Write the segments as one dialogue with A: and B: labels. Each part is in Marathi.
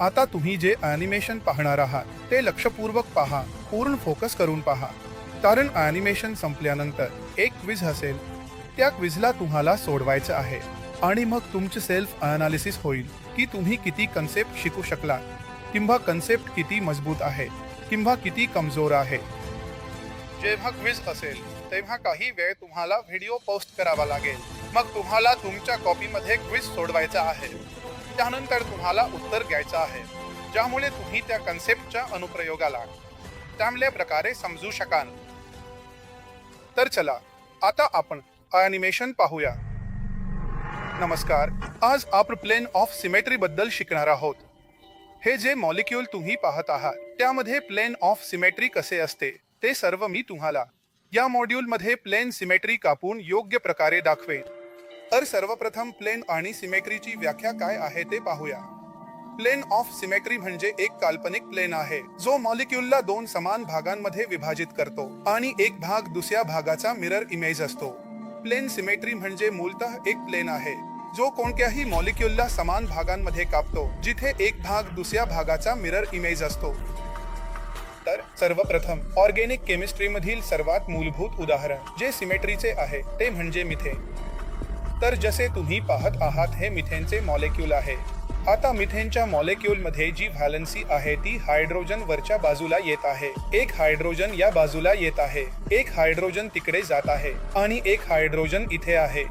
A: आता तुम्ही जे ॲनिमेशन पाहणार आहात ते लक्षपूर्वक पहा पूर्ण फोकस करून पहा. कारण ॲनिमेशन संपल्यानंतर एक क्विज असेल त्या क्विझला तुम्हाला सोडवायचं आहे. आणि मग तुमचे सेल्फ अनालिसिस होईल की तुम्ही किती कन्सेप्ट शिकू शकला किंवा कन्सेप्ट किती मजबूत आहे किंवा किती कमजोर आहे. जेव्हा क्विज असेल तेव्हा काही वेळ तुम्हाला व्हिडिओ पोस्ट करावा लागेल. मग तुम्हाला तुमच्या कॉपीमध्ये क्विज सोडवायचा आहे. त्यानंतर तुम्हाला उत्तर घ्यायचं आहे ज्यामुळे तुम्ही त्या कन्सेप्टच्या अनुप्रयोगाला चांगल्या प्रकारे समजू शकाल. तर चला आता आपण ॲनिमेशन पाहूया. नमस्कार आज आपण प्लेन ऑफ सिमेट्री बद्दल शिकणार आहोत. हे जे मॉलिक्यूल तुम्ही पाहत आहात त्यामध्ये प्लेन ऑफ सिमेट्री कसे असते ते सर्व मी तुम्हाला या मॉड्यूलमध्ये प्लेन सिमेट्री कापून योग्य प्रकारे दाखवेन. तर सर्वप्रथम प्लेन आणि सिमेट्रीची व्याख्या काय आहे ते पाहूया. प्लेन ऑफ सिमेट्री म्हणजे एक काल्पनिक प्लेन आहे जो मॉलिक्यूलला दोन समान भागांमध्ये विभाजित करतो आणि एक भाग दुसऱ्या भागाचा मिरर इमेज असतो. प्लेन सिमेट्री म्हणजे मूलतः एक प्लेन आहे जो कोणत्याही मॉलिक्यूलला समान भागांमध्ये कापतो जिथे एक भाग दुसऱ्या भागाचा मिरर इमेज असतो. तर सर्वप्रथम ऑर्गेनिक केमिस्ट्री मधील सर्वात मूलभूत उदाहरण जे सिमेट्रीचे आहे ते म्हणजे मिथेन तर जसे तुम्ही पाहत आहात हे मिथेनचे मॉलेक्यूल आहे. आता मिथेनच्या मॉलेक्यूलमध्ये जी व्हॅलन्सी आहे ती हायड्रोजन वरच्या बाजूला येत आहे. एक हायड्रोजन या बाजूला येत आहे. एक हायड्रोजन तिकडे जात आहे आणि एक हायड्रोजन इथे आहे.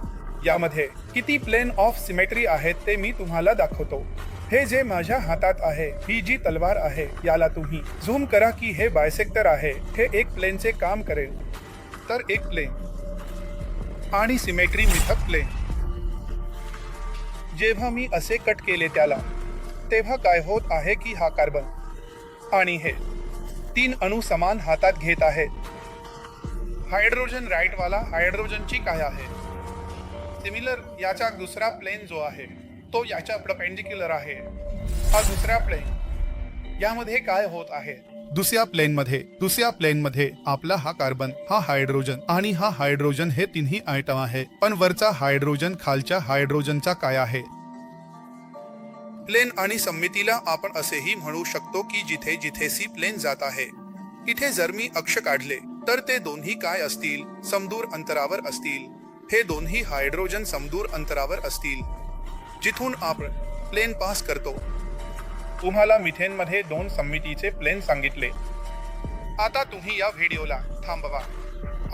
A: यामध्ये किती प्लेन ऑफ सिमेट्री आहेत ते मी तुम्हाला दाखवतो. हे जे माझ्या हातात आहे ही जी तलवार आहे याला तुम्ही झूम करा की हे बायसेक्टर आहे हे एक प्लेनचे काम करेल. तर एक प्लेन आणि सिमेट्री मिथक प्लेन. जेव्हा मी असे कट केले त्याला तेव्हा काय होत आहे की हा कार्बन आणि हे तीन अणू समान हातात घेत आहेत. हायड्रोजन राईट वाला हायड्रोजनची काय आहे? सिमिलर याचा दुसरा प्लेन जो आहे तो याच्या प्रपेंडिक्युलर आहे. हा दुसरा प्लेन. यामध्ये काय होत आहे? दुसऱ्या प्लेन मध्ये दुसऱ्या प्लेन मध्ये आपला हा कार्बन हा हायड्रोजन आणि हा हायड्रोजन हे तिन्ही आयटम आहे. पण वरचा हायड्रोजन खालच्या हायड्रोजनचा काय आहे? प्लेन आणि समितीला आपण असेही म्हणू शकतो की जिथे जिथे सी प्लेन जात आहे इथे जर मी अक्ष काढले तर ते दोन्ही काय असतील? समदूर अंतरावर असतील. हे दोन्ही हायड्रोजन समदूर अंतरावर असतील. जिथून आपण प्लेन पास करतो तुम्हाला मिथेनमध्ये दोन समितीचे प्लेन सांगितले. आता तुम्ही या व्हिडिओला थांबवा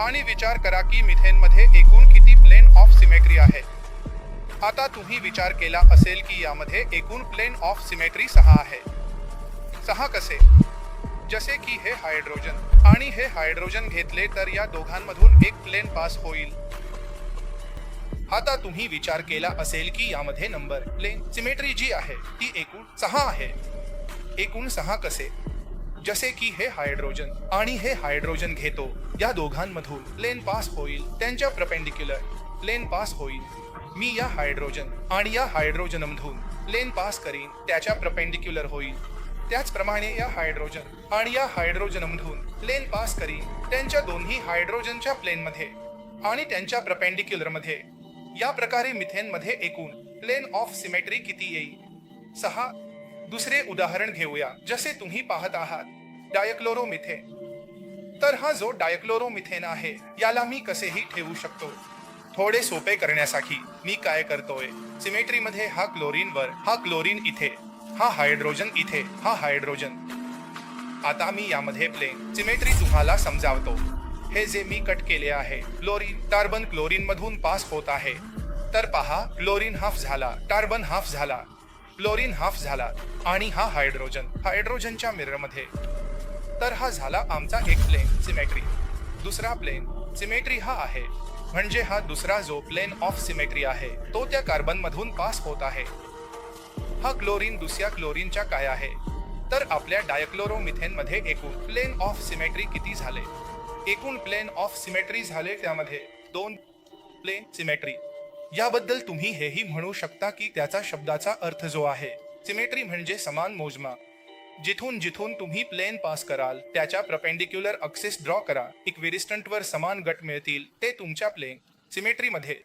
A: आणि विचार करा की मिथेनमध्ये एकूण किती प्लेन ऑफ सिमेट्री आहे. आता तुम्ही विचार केला असेल की यामध्ये एकूण प्लेन ऑफ सिमेट्री सहा आहे. सहा कसे? जसे की हे हायड्रोजन. आणि हे हायड्रोजन घेतले तर या दोघांमधून एक प्लेन पास होईल. आता तुम्ही विचार केला असेल की यामध्ये नंबर प्लेन सिमेट्री जी आहे ती एकूण सहा आहे. एकूण सहा कसे? जसे की हे हायड्रोजन आणि हे हायड्रोजन घेतो. या दोघांमधून प्लेन पास होईल त्यांच्या प्रपेंडिक्युलर. प्लेन पास होईल. मी या हायड्रोजन आणि या हायड्रोजनमधून प्लेन पास करीन त्याच्या प्रपेंडिक्युलर होईल. त्याचप्रमाणे या हायड्रोजन आणि या हायड्रोजनमधून प्लेन पास करीन त्यांच्या दोन्ही हायड्रोजनच्या प्लेनमध्ये आणि त्यांच्या प्रपेंडिक्युलरमध्ये. या प्रकारे मिथेनमध्ये एकूण प्लेन ऑफ सिमेट्री किती येईल? सहा. दुसरे उदाहरण घेऊया. जसे तुम्ही पाहत आहात डायक्लोरोमिथेन. तर हा जो डायक्लोरोमिथेन आहे याला मी कसेही ठेवू शकतो? थोडे सोपे करण्यासाठी मी काय करतोय? सिमेट्रीमध्ये हा क्लोरीन वर हा क्लोरीन इथे हा हायड्रोजन इथे हा हायड्रोजन. आता मी यामध्ये प्लेन. सिमेट्री तुम्हाला समजावतो. हे जे मी कट केले आहे क्लोरीन कार्बन क्लोरीन मधून पास होत आहे. तर पहा क्लोरीन हाफ झाला कार्बन हाफ झाला. क्लोरीन हाफ झाला आणि हा हायड्रोजन हायड्रोजनच्या मिररमध्ये. तर हा झाला आमचा एक प्लेन सिमेट्री. दुसरा प्लेन सिमेट्री हा आहे. म्हणजे हा दुसरा जो प्लेन ऑफ सिमेट्री आहे तो त्या कार्बन मधून पास होत आहे. हा क्लोरीन दुसऱ्या क्लोरीनच्या काय आहे? तर आपल्या डायक्लोरोमिथेन मध्ये एकूण प्लेन ऑफ सिमेट्री किती झाले? एकूण प्लेन ऑफ सिमेट्री झाले त्यामध्ये. दोन प्लेन सिमेट्री. याबद्दल तुम्ही हेही म्हणू शकता की त्याचा शब्दाचा अर्थ जो आहे सिमेट्री म्हणजे समान मोजमा. जिथून जिथून तुम्ही प्लेन पास कराल त्याच्या प्रपेंडिक्युलर अक्सेस ड्रॉ करा. इक्विरिस्टंट वर समान गट मिळतील ते तुमच्या प्लेन सिमेट्रीमध्ये.